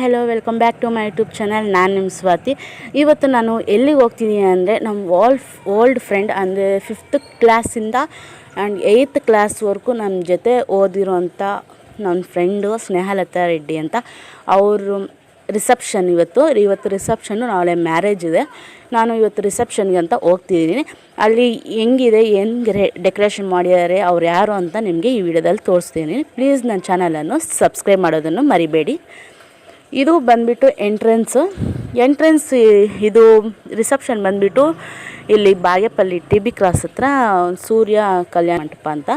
Hello welcome back to my YouTube channel ನಾನು ನಿಮ್ಮ ಸ್ವಾತಿ. ಇವತ್ತು ನಾನು ಎಲ್ಲಿಗೆ ಹೋಗ್ತಿದ್ದೀನಿ ಅಂದರೆ ನಮ್ಮ ಓಲ್ಡ್ ಓಲ್ಡ್ ಫ್ರೆಂಡ್ ಅಂದರೆ ಫಿಫ್ತ್ ಕ್ಲಾಸಿಂದ ಆ್ಯಂಡ್ ಏಯ್ತ್ ಕ್ಲಾಸ್ವರೆಗೂ ನನ್ನ ಜೊತೆ ಓದಿರೋಂಥ ನನ್ನ ಫ್ರೆಂಡು ಸ್ನೇಹಲತಾ ರೆಡ್ಡಿ ಅಂತ. ಅವರು ರಿಸೆಪ್ಷನ್ ಇವತ್ತು. ಇವತ್ತು ರಿಸೆಪ್ಷನ್ನು ನಾಳೆ ಮ್ಯಾರೇಜ್ ಇದೆ. ನಾನು ಇವತ್ತು ರಿಸೆಪ್ಷನ್ಗೆ ಅಂತ ಹೋಗ್ತಿದ್ದೀನಿ. ಅಲ್ಲಿ ಹೆಂಗಿದೆ ಹೆಂಗೆ ಡೆಕೋರೇಷನ್ ಮಾಡಿದ್ದಾರೆ, ಅವ್ರು ಯಾರು ಅಂತ ನಿಮಗೆ ಈ ವಿಡಿಯೋದಲ್ಲಿ ತೋರಿಸ್ತೀನಿ. ಪ್ಲೀಸ್ ನನ್ನ ಚಾನಲನ್ನು ಸಬ್ಸ್ಕ್ರೈಬ್ ಮಾಡೋದನ್ನು ಮರಿಬೇಡಿ. ಇದು ಬಂದ್ಬಿಟ್ಟು ಎಂಟ್ರೆನ್ಸು ಎಂಟ್ರೆನ್ಸ್ ಇದು ರಿಸೆಪ್ಷನ್ ಬಂದ್ಬಿಟ್ಟು ಇಲ್ಲಿ ಬಾಗೇಪಲ್ಲಿ ಟಿ ಬಿ ಕ್ರಾಸ್ ಹತ್ರ ಸೂರ್ಯ ಕಲ್ಯಾಣ ಮಂಟಪ ಅಂತ.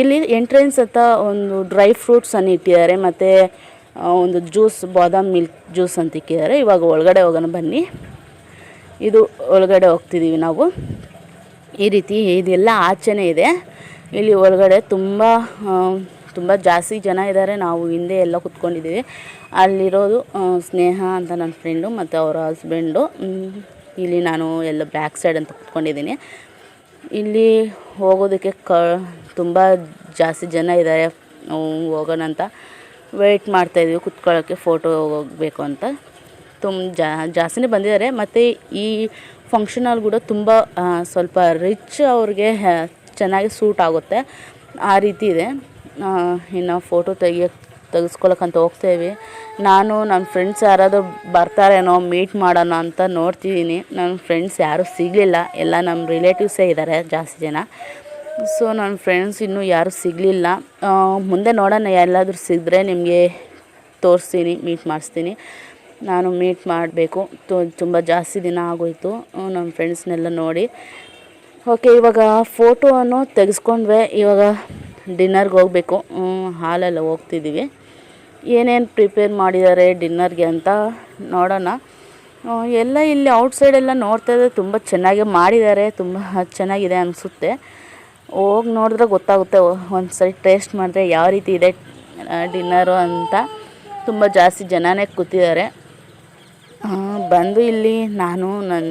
ಇಲ್ಲಿ ಎಂಟ್ರೆನ್ಸ್ ಅಂತ ಒಂದು ಡ್ರೈ ಫ್ರೂಟ್ಸನ್ನು ಇಟ್ಟಿದ್ದಾರೆ, ಮತ್ತು ಒಂದು ಜ್ಯೂಸ್ ಬಾದಾಮ್ ಮಿಲ್ಕ್ ಜ್ಯೂಸ್ ಅಂತ ಇಕ್ಕಿದ್ದಾರೆ ಇವಾಗ ಒಳಗಡೆ ಹೋಗೋಣ ಬನ್ನಿ. ಇದು ಒಳಗಡೆ ಹೋಗ್ತಿದ್ದೀವಿ ನಾವು. ಈ ರೀತಿ ಇದೆಲ್ಲ ಆಚೆನೇ ಇದೆ. ಇಲ್ಲಿ ಒಳಗಡೆ ತುಂಬ ತುಂಬ ಜಾಸ್ತಿ ಜನ ಇದ್ದಾರೆ. ನಾವು ಹಿಂದೆ ಎಲ್ಲ ಕುತ್ಕೊಂಡಿದ್ದೀವಿ. ಅಲ್ಲಿರೋದು ಸ್ನೇಹ ಅಂತ ನನ್ನ ಫ್ರೆಂಡು ಮತ್ತು ಅವರ ಹಸ್ಬೆಂಡು ಇಲ್ಲಿ ನಾನು ಎಲ್ಲ ಬ್ಯಾಕ್ ಸೈಡ್ ಅಂತ ಕುತ್ಕೊಂಡಿದ್ದೀನಿ. ಇಲ್ಲಿ ಹೋಗೋದಕ್ಕೆ ಕ, ತುಂಬ ಜಾಸ್ತಿ ಜನ ಇದ್ದಾರೆ. ಹೋಗೋಣ ಅಂತ ವೆಯ್ಟ್ ಮಾಡ್ತಾಯಿದ್ವಿ ಕುತ್ಕೊಳ್ಳೋಕ್ಕೆ ಫೋಟೋ ಹೋಗಬೇಕು ಅಂತ. ತುಂಬ ಜಾಸ್ತಿನೇ ಬಂದಿದ್ದಾರೆ. ಮತ್ತು ಈ ಫಂಕ್ಷನಲ್ಲಿ ಕೂಡ ತುಂಬ ಸ್ವಲ್ಪ ರಿಚ್ ಅವ್ರಿಗೆ ಚೆನ್ನಾಗಿ ಸೂಟ್ ಆಗುತ್ತೆ. ಆ ರೀತಿ ಇದೆ. ಇನ್ನು ಫೋಟೋ ತೆಗಿಯಕ್ಕೆ ತೆಗೆಸ್ಕೊಳಕ್ಕಂತ ಹೋಗ್ತೇವೆ ನಾನು ನನ್ನ ಫ್ರೆಂಡ್ಸ್ ಯಾರಾದರೂ ಬರ್ತಾರೇನೋ ಮೀಟ್ ಮಾಡೋಣ ಅಂತ ನೋಡ್ತಿದ್ದೀನಿ. ನನ್ನ ಫ್ರೆಂಡ್ಸ್ ಯಾರೂ ಸಿಗಲಿಲ್ಲ. ಎಲ್ಲ ನಮ್ಮ ರಿಲೇಟಿವ್ಸೇ ಇದ್ದಾರೆ ಜಾಸ್ತಿ ಜನ. ಸೊ ನನ್ನ ಫ್ರೆಂಡ್ಸ್ ಇನ್ನೂ ಯಾರೂ ಸಿಗಲಿಲ್ಲ. ಮುಂದೆ ನೋಡೋಣ ಎಲ್ಲಾದರೂ ಸಿಗಿದ್ರೆ ನಿಮಗೆ ತೋರಿಸ್ತೀನಿ ಮೀಟ್ ಮಾಡಿಸ್ತೀನಿ. ನಾನು ಮೀಟ್ ಮಾಡಬೇಕು. ತುಂಬ ಜಾಸ್ತಿ ದಿನ ಆಗೋಯ್ತು. ನಮ್ಮ ಫ್ರೆಂಡ್ಸ್ನೆಲ್ಲ ನೋಡಿ. ಓಕೆ ಇವಾಗ ಫೋಟೋವನ್ನು ತೆಗೆಸ್ಕೊಂಡ್ವೆ. ಇವಾಗ ಡಿನ್ನರ್ಗೆ ಹೋಗಬೇಕು. ಹಾಲೆಲ್ಲ ಹೋಗ್ತಿದ್ದೀವಿ ಏನೇನು ಪ್ರಿಪೇರ್ ಮಾಡಿದ್ದಾರೆ ಡಿನ್ನರ್ಗೆ ಅಂತ ನೋಡೋಣ. ಎಲ್ಲ ಇಲ್ಲಿ ಔಟ್ಸೈಡೆಲ್ಲ ಇದ್ದರೆ ತುಂಬ ಚೆನ್ನಾಗಿ ಮಾಡಿದ್ದಾರೆ. ತುಂಬ ಚೆನ್ನಾಗಿದೆ ಅನಿಸುತ್ತೆ. ಹೋಗಿ ನೋಡಿದ್ರೆ ಗೊತ್ತಾಗುತ್ತೆ. ಒಂದು ಸರಿ ಟೇಸ್ಟ್ ಮಾಡಿದ್ರೆ ಯಾವ ರೀತಿ ಇದೆ ಡಿನ್ನರು ಅಂತ. ತುಂಬ ಜಾಸ್ತಿ ಜನನೇ ಕೂತಿದ್ದಾರೆ. ಬಂದು ಇಲ್ಲಿ ನಾನು ನನ್ನ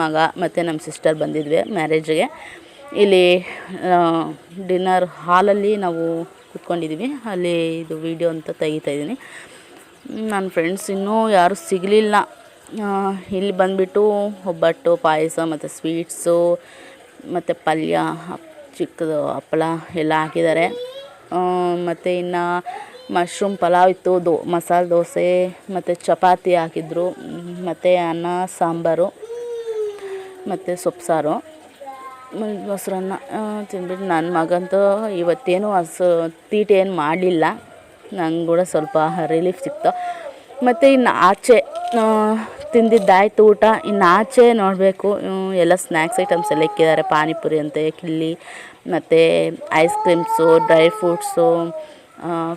ಮಗ ಮತ್ತು ನಮ್ಮ ಸಿಸ್ಟರ್ ಬಂದಿದ್ವಿ ಮ್ಯಾರೇಜ್ಗೆ ಇಲ್ಲಿ ಡಿನ್ನರ್ ಹಾಲಲ್ಲಿ ನಾವು ಕುತ್ಕೊಂಡಿದ್ದೀವಿ ಅಲ್ಲಿ ಇದು ವಿಡಿಯೋ ಅಂತ ತೆಗಿತಾ ಇದ್ದೀನಿ. ನನ್ನ ಫ್ರೆಂಡ್ಸ್ ಇನ್ನೂ ಯಾರೂ ಸಿಗಲಿಲ್ಲ. ಇಲ್ಲಿ ಬಂದುಬಿಟ್ಟು ಒಬ್ಬಟ್ಟು, ಪಾಯಸ, ಮತ್ತು ಸ್ವೀಟ್ಸು ಮತ್ತು ಪಲ್ಯ ಚಿಕ್ಕದು ಹಪ್ಪಳ ಎಲ್ಲ ಹಾಕಿದ್ದಾರೆ. ಮತ್ತು ಇನ್ನು ಮಶ್ರೂಮ್ ಪಲಾವ್ ಇತ್ತು, ದೋ, ಮಸಾಲೆ ದೋಸೆ, ಮತ್ತು ಚಪಾತಿ ಹಾಕಿದ್ರು. ಮತ್ತು ಅನ್ನ, ಸಾಂಬಾರು, ಮತ್ತು ಸೊಪ್ಪು ಸಾರು ಮೊಸರನ್ನ ತಿಂದ್ಬಿಟ್ಟು ನನ್ನ ಮಗಂತೂ ಇವತ್ತೇನು ಹಸು ತೀಟೆ ಏನು ಮಾಡಲಿಲ್ಲ. ನಂಗೆ ಕೂಡ ಸ್ವಲ್ಪ ರಿಲೀಫ್ ಸಿಕ್ತು. ಮತ್ತು ಇನ್ನು ಆಚೆ ತಿಂದಿದ್ದಾಯ್ತು ಊಟ. ಇನ್ನು ಆಚೆ ನೋಡಬೇಕು ಎಲ್ಲ ಸ್ನ್ಯಾಕ್ಸ್ ಐಟಮ್ಸ್ ಎಲ್ಲ ಇಕ್ಕಿದ್ದಾರೆ. ಪಾನಿಪುರಿ ಅಂತೆ, ಕಿಲ್ಲಿ, ಮತ್ತು ice creams dry fruits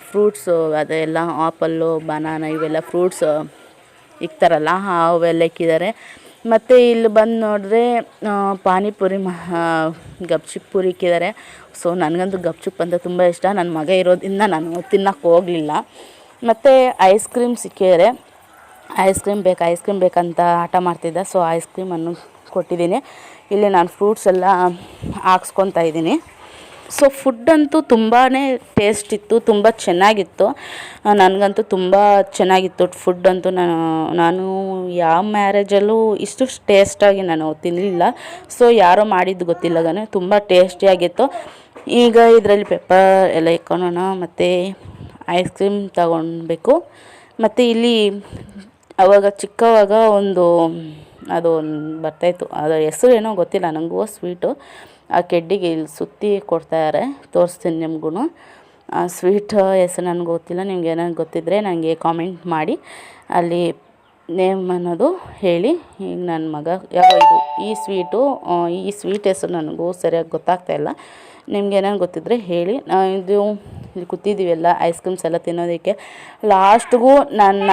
fruits ಅದೆಲ್ಲ ಆಪಲ್ಲು ಬನಾನ ಇವೆಲ್ಲ ಫ್ರೂಟ್ಸು ಇಕ್ತಾರಲ್ಲ, ಅವೆಲ್ಲ ಇಕ್ಕಿದ್ದಾರೆ. ಮತ್ತು ಇಲ್ಲಿ ಬಂದು ನೋಡಿದ್ರೆ ಪಾನಿಪುರಿ ಮಹಾ, ಗಪ್ಚಿಪ್ ಪೂರಿ ಇಕ್ಕಿದ್ದಾರೆ ಸೊ ನನಗಂತೂ ಗಪ್ಚುಪ್ ಅಂತ ತುಂಬ ಇಷ್ಟ. ನನ್ನ ಮಗ ಇರೋದ್ರಿಂದ ನಾನು ತಿನ್ನಕ್ಕೆ ಹೋಗಲಿಲ್ಲ. ಮತ್ತು ಐಸ್ ಕ್ರೀಮ್ ಸಿಕ್ಕಿದ್ದಾರೆ ಐಸ್ ಕ್ರೀಮ್ ಬೇಕು ಐಸ್ ಕ್ರೀಮ್ ಬೇಕಂತ ಆಟ ಮಾಡ್ತಿದ್ದೆ. ಸೊ ಐಸ್ ಕ್ರೀಮನ್ನು ಕೊಟ್ಟಿದ್ದೀನಿ. ಇಲ್ಲಿ ನಾನು ಫ್ರೂಟ್ಸ್ ಎಲ್ಲ ಹಾಕ್ಸ್ಕೊತಾ ಇದ್ದೀನಿ. ಸೊ ಫುಡ್ ಅಂತೂ ತುಂಬಾ ಟೇಸ್ಟ್ ಇತ್ತು, ತುಂಬ ಚೆನ್ನಾಗಿತ್ತು. ನನಗಂತೂ ತುಂಬ ಚೆನ್ನಾಗಿತ್ತು ಫುಡ್ ಅಂತೂ ನಾನು ನಾನು ಯಾವ ಮ್ಯಾರೇಜಲ್ಲೂ ಇಷ್ಟು ಟೇಸ್ಟಾಗಿ ನಾನು ತಿನ್ನಲಿಲ್ಲ ಸೊ ಯಾರೋ ಮಾಡಿದ್ದು ಗೊತ್ತಿಲ್ಲ ತಾನೆ ತುಂಬ ಟೇಸ್ಟಿಯಾಗಿತ್ತು ಈಗ ಇದರಲ್ಲಿ ಪೆಪ್ಪರ್ ಎಲ್ಲ ಇಕ್ಕೋಣ ಮತ್ತು ಐಸ್ ಕ್ರೀಮ್ ತಗೊಳ್ಬೇಕು ಮತ್ತು ಇಲ್ಲಿ ಅವಾಗ ಚಿಕ್ಕವಾಗ ಒಂದು, ಅದು ಬರ್ತಾಯಿತ್ತು ಅದರ ಹೆಸರು ಏನೋ ಗೊತ್ತಿಲ್ಲ ನನಗೂ ಸ್ವೀಟು ಆ ಕೆಡ್ಡಿಗೆ ಇಲ್ಲಿ ಸುತ್ತಿ ಕೊಡ್ತಾರೆ ತೋರಿಸ್ತೀನಿ ನಿಮ್ಗೂ ಸ್ವೀಟ್ ಹೆಸರು ನನಗೆ ಗೊತ್ತಿಲ್ಲ, ನಿಮ್ಗೆ ಏನಾದ್ರು ಗೊತ್ತಿದ್ದರೆ ನನಗೆ ಕಾಮೆಂಟ್ ಮಾಡಿ. ಅಲ್ಲಿ ನೇಮ್ ಅನ್ನೋದು ಹೇಳಿ, ಈಗ ನನ್ನ ಮಗ ಯಾವ ಇದು ಈ ಸ್ವೀಟು ಈ ಸ್ವೀಟ್ ಹೆಸರು ನನಗೂ ಸರಿಯಾಗಿ ಗೊತ್ತಾಗ್ತಾ ಇಲ್ಲ. ನಿಮ್ಗೆ ಏನಾದ್ರು ಗೊತ್ತಿದ್ದರೆ ಹೇಳಿ. ಇದು ಇಲ್ಲಿ ಕೂತಿದ್ದೀವಲ್ಲ, ಐಸ್ ಕ್ರೀಮ್ಸ್ ಎಲ್ಲ ತಿನ್ನೋದಕ್ಕೆ. ಲಾಸ್ಟ್ಗೂ ನನ್ನ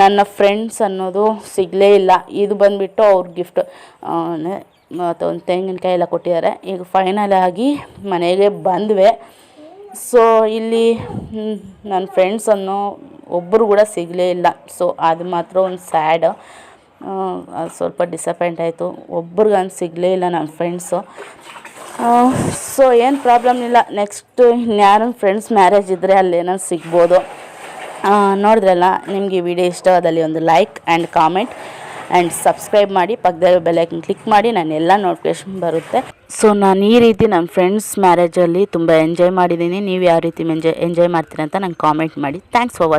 ನನ್ನ ಫ್ರೆಂಡ್ಸ್ ಅನ್ನೋದು ಸಿಗಲೇ ಇಲ್ಲ. ಇದು ಬಂದುಬಿಟ್ಟು ಅವ್ರ ಗಿಫ್ಟ್ ಮತ್ತು ಒಂದು ತೆಂಗಿನಕಾಯಿ ಎಲ್ಲ ಕೊಟ್ಟಿದ್ದಾರೆ. ಈಗ ಫೈನಲ್ ಆಗಿ ಮನೆಗೆ ಬಂದ್ವೆ. ಸೊ ಇಲ್ಲಿ ನನ್ನ ಫ್ರೆಂಡ್ಸ್ ಅನ್ನು ಒಬ್ಬರು ಕೂಡ ಸಿಗಲೇ ಇಲ್ಲ. ಸೊ ಅದು ಮಾತ್ರ ಒಂದು ಸ್ಯಾಡ್ ಸ್ವಲ್ಪ ಡಿಸಪಾಯಿಂಟ್ ಆಯಿತು. ಒಬ್ರಿಗಂತ ಸಿಗಲೇ ಇಲ್ಲ ನನ್ನ ಫ್ರೆಂಡ್ಸು ಸೊ ಏನು ಪ್ರಾಬ್ಲಮ್ ಇಲ್ಲ. ನೆಕ್ಸ್ಟ್ ಇನ್ಯಾರು ಫ್ರೆಂಡ್ಸ್ ಮ್ಯಾರೇಜ್ ಇದ್ದರೆ ಅಲ್ಲೇನಾದ್ರು ಸಿಗ್ಬೋದು. ನೋಡಿದ್ರಲ್ಲ, ನಿಮಗೆ ವಿಡಿಯೋ ಇಷ್ಟವಾದಲ್ಲಿ ಒಂದು like and comment and subscribe ಮಾಡಿ ಪಕ್ಕದಲ್ಲಿ ಬೆಲೈಕನ್ ಕ್ಲಿಕ್ ಮಾಡಿ, ನಾನು ಎಲ್ಲ ನೋಟಿಫಿಕೇಶನ್ ಬರುತ್ತೆ. ಸೊ ನಾನು ಈ ರೀತಿ ನನ್ನ ಫ್ರೆಂಡ್ಸ್ ಮ್ಯಾರೇಜಲ್ಲಿ ತುಂಬ ಎಂಜಾಯ್ ಮಾಡಿದ್ದೀನಿ. ನೀವು ಯಾವ ರೀತಿ ಎಂಜಾಯ್ ಎಂಜಾಯ್ ಮಾಡ್ತೀರಾ ಅಂತ ನಂಗೆ ಕಾಮೆಂಟ್ ಮಾಡಿ. Thanks for watching